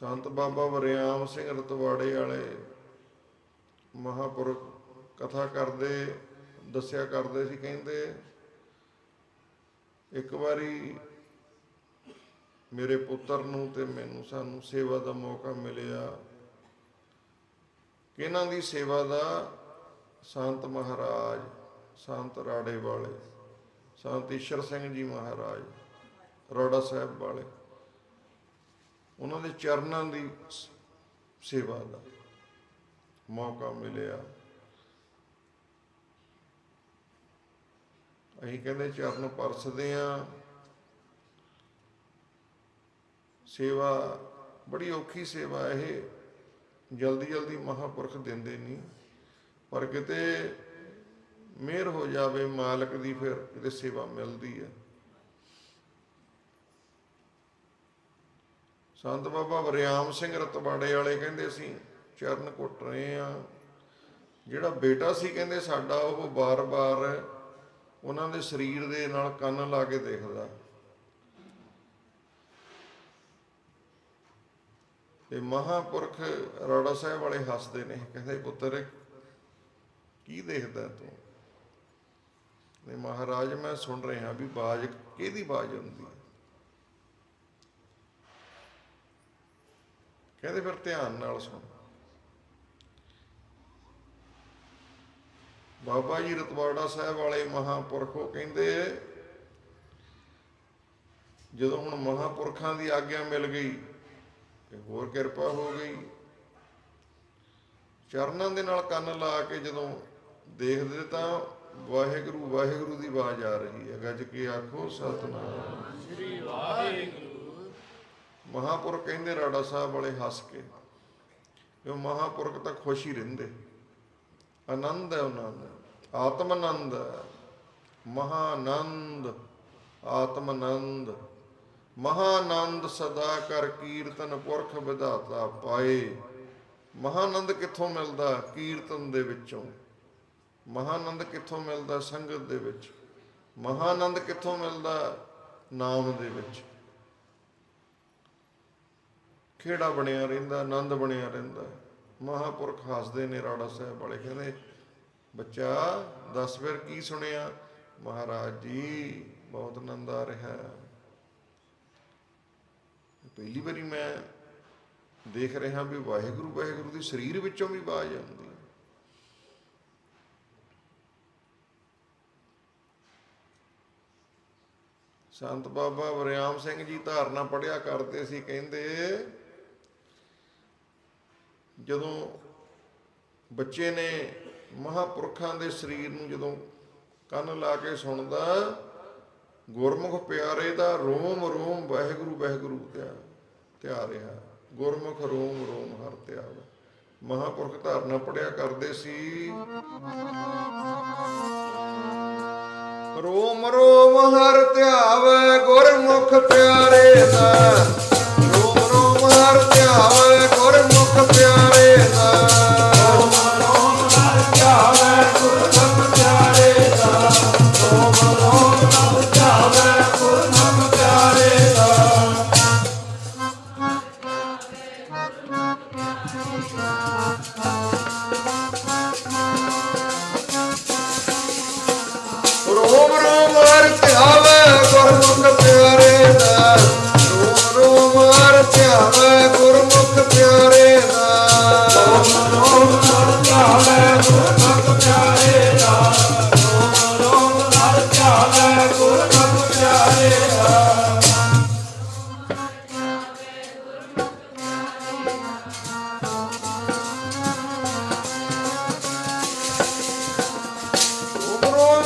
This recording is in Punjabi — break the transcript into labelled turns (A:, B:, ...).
A: ਸੰਤ ਬਾਬਾ ਵਰਿਆਮ ਸਿੰਘ ਰਤਵਾੜੇ ਵਾਲੇ ਮਹਾਪੁਰਖ ਕਥਾ ਕਰਦੇ, ਦੱਸਿਆ ਕਰਦੇ ਸੀ, ਕਹਿੰਦੇ, ਇੱਕ ਵਾਰੀ ਮੇਰੇ ਪੁੱਤਰ ਨੂੰ ਤੇ ਮੈਨੂੰ ਸਾਨੂੰ ਸੇਵਾ ਦਾ ਮੌਕਾ ਮਿਲਿਆ। ਇਹਨਾਂ ਦੀ ਸੇਵਾ ਦਾ? ਸੰਤ ਮਹਾਰਾਜ, ਸੰਤ ਰਾੜੇ ਵਾਲੇ, ਸੰਤ ਈਸ਼ਰ ਸਿੰਘ ਜੀ ਮਹਾਰਾਜ, ਰੋੜਾ ਸਾਹਿਬ ਵਾਲੇ। ਉਹਨਾਂ ਦੇ ਚਰਨਾਂ ਦੀ ਸੇਵਾ ਦਾ ਮੌਕਾ ਮਿਲਿਆ। ਅਸੀਂ ਕਹਿੰਦੇ ਚਰਨ ਪਰਸਦੇ ਆ ਸੇਵਾ, ਬੜੀ ਔਖੀ ਸੇਵਾ ਇਹ। ਜਲਦੀ ਜਲਦੀ ਮਹਾਪੁਰਖ ਦਿੰਦੇ ਨਹੀਂ। ਪਰ ਕਿਤੇ ਮਿਹਰ ਹੋ ਜਾਵੇ ਮਾਲਕ ਦੀ, ਫਿਰ ਕਿਤੇ ਸੇਵਾ ਮਿਲਦੀ ਹੈ। ਸੰਤ ਬਾਬਾ ਵਰਿਆਮ ਸਿੰਘ ਰਤਵਾੜੇ ਵਾਲੇ ਕਹਿੰਦੇ ਅਸੀਂ ਚਰਨ ਕੁੱਟ ਰਹੇ ਆ ਜਿਹੜਾ ਬੇਟਾ ਸੀ ਕਹਿੰਦੇ ਸਾਡਾ, ਉਹ ਬਾਰ-ਬਾਰ ਉਹਨਾਂ ਦੇ ਸਰੀਰ ਦੇ ਨਾਲ ਕੰਨ ਲਾ ਕੇ ਦੇਖਦਾ। ਤੇ ਮਹਾਪੁਰਖ ਰਾੜਾ ਸਾਹਿਬ ਵਾਲੇ ਹੱਸਦੇ ਨੇ, ਕਹਿੰਦੇ ਪੁੱਤਰ, ਕੀ ਦੇਖਦਾ ਤੂੰ? ਨੇ ਮਹਾਰਾਜ, ਮੈਂ ਸੁਣ ਰਿਹਾ ਵੀ ਬਾਜ ਕਿਹਦੀ ਬਾਜ ਹੁੰਦੀ ਹੈ? ਕਹਿੰਦੇ ਫਿਰ ਧਿਆਨ ਨਾਲ ਸੁਣ। ਬਾਬਾ ਜੀ ਰਤਵਾੜਾ ਸਾਹਿਬ ਵਾਲੇ ਮਹਾਪੁਰਖ ਕਹਿੰਦੇ, ਜਦੋਂ ਹੁਣ ਮਹਾਪੁਰਖਾਂ ਦੀ ਆਗਿਆ ਮਿਲ ਗਈ ਤੇ ਹੋਰ ਕਿਰਪਾ ਹੋ ਗਈ। ਚਰਨਾਂ ਦੇ ਨਾਲ ਕੰਨ ਲਾ ਕੇ ਜਦੋਂ ਦੇਖਦੇ ਤਾਂ ਵਾਹਿਗੁਰੂ ਵਾਹਿਗੁਰੂ ਦੀ ਆਵਾਜ਼ ਆ ਰਹੀ ਹੈ। ਗੱਜ ਕੇ ਆਖੋ, ਸਤਨਾਮ।
B: ਸ੍ਰੀ ਵਾਹਿਗੁਰੂ।
A: ਮਹਾਪੁਰਖ ਕਹਿੰਦੇ ਰਾੜਾ ਸਾਹਿਬ ਵਾਲੇ ਹੱਸ ਕੇ ਕਿ ਉਹ ਮਹਾਪੁਰਖ ਤਾਂ ਖੁਸ਼ ਹੀ ਰਹਿੰਦੇ। ਆਨੰਦ ਹੈ ਉਹਨਾਂ ਦਾ ਆਤਮ ਆਨੰਦ ਹੈ। ਮਹਾਨੰਦ ਆਤਮ ਆਨੰਦ ਮਹਾਨੰਦ ਸਦਾ ਕਰ ਕੀਰਤਨ ਪੁਰਖ ਵਿਧਾਤਾ ਪਾਏ। ਮਹਾਨੰਦ ਕਿੱਥੋਂ ਮਿਲਦਾ? ਕੀਰਤਨ ਦੇ ਵਿੱਚੋਂ। ਮਹਾਨੰਦ ਕਿੱਥੋਂ ਮਿਲਦਾ? ਸੰਗਤ ਦੇ ਵਿੱਚ। ਮਹਾਨੰਦ ਕਿੱਥੋਂ ਮਿਲਦਾ? ਨਾਮ ਦੇ ਵਿੱਚ। ਖੇੜਾ ਬਣਿਆ ਰਹਿੰਦਾ, ਆਨੰਦ ਬਣਿਆ ਰਹਿੰਦਾ। ਮਹਾਪੁਰਖ ਹੱਸਦੇ ਨੇ ਰਾੜਾ ਸਾਹਿਬ ਵਾਲੇ, ਕਹਿੰਦੇ, ਬੱਚਾ, ਦੱਸ ਫਿਰ ਕੀ ਸੁਣਿਆ? ਮਹਾਰਾਜ ਜੀ, ਬਹੁਤ ਆਨੰਦ ਆ ਰਿਹਾ। ਪਹਿਲੀ ਵਾਰੀ ਮੈਂ ਦੇਖ ਰਿਹਾ ਵੀ ਵਾਹਿਗੁਰੂ ਵਾਹਿਗੁਰੂ ਦੀ ਸਰੀਰ ਵਿੱਚੋਂ ਵੀ ਆਵਾਜ਼ ਆਉਂਦੀ ਸੰਤ ਬਾਬਾ ਵਰਿਆਮ ਸਿੰਘ ਜੀ ਧਾਰਨਾ ਪੜਿਆ ਕਰਦੇ ਸੀ, ਕਹਿੰਦੇ ਜਦੋਂ ਬੱਚੇ ਨੇ ਮਹਾਪੁਰਖਾਂ ਦੇ ਸਰੀਰ ਨੂੰ ਜਦੋਂ ਕੰਨ ਲਾ ਕੇ ਸੁਣਦਾ, ਗੁਰਮੁਖ ਪਿਆਰੇ ਦਾ ਰੋਮ ਰੋਮ ਵਾਹਿਗੁਰੂ ਵਾਹਿਗੁਰੂ ਧਿਆ ਧਿਆ ਰਿਹਾ। ਗੁਰਮੁਖ ਰੋਮ ਰੋਮ ਹਰ ਧਿਆਵਾ ਮਹਾਪੁਰਖ ਧਾਰਨਾ ਪੜਿਆ ਕਰਦੇ ਸੀ। ਰੋਮ ਰੋਮ ਹਰ ਧਿਆਵੇ ਗੁਰਮੁਖ ਪਿਆਰੇ ਦਾ। ਰੋਮ ਰੋਮ ਹਰ ਧਿਆਵੇ
B: ਰੋਮ ਪਿਆਰੇ ਰੋਮ ਹਰ ਧਿਆਵੇ ਗੁਰਮੁਖ ਪਿਆਰੇ ਦਾ।
A: ਪਿਆਰੇ ਦਾ।
B: ਓਮ ਰੋਮ ਹਰ ਧਿਆਵੇ ਗੁਰਮੁਖ ਪਿਆਰੇ ਦਾ ਓਮ ਰੋਮ ਹਰ ਧਿਆਵੇ ਗੁਰਮੁਖ ਪਿਆਰੇ ਦਾ
A: ਰੋਮ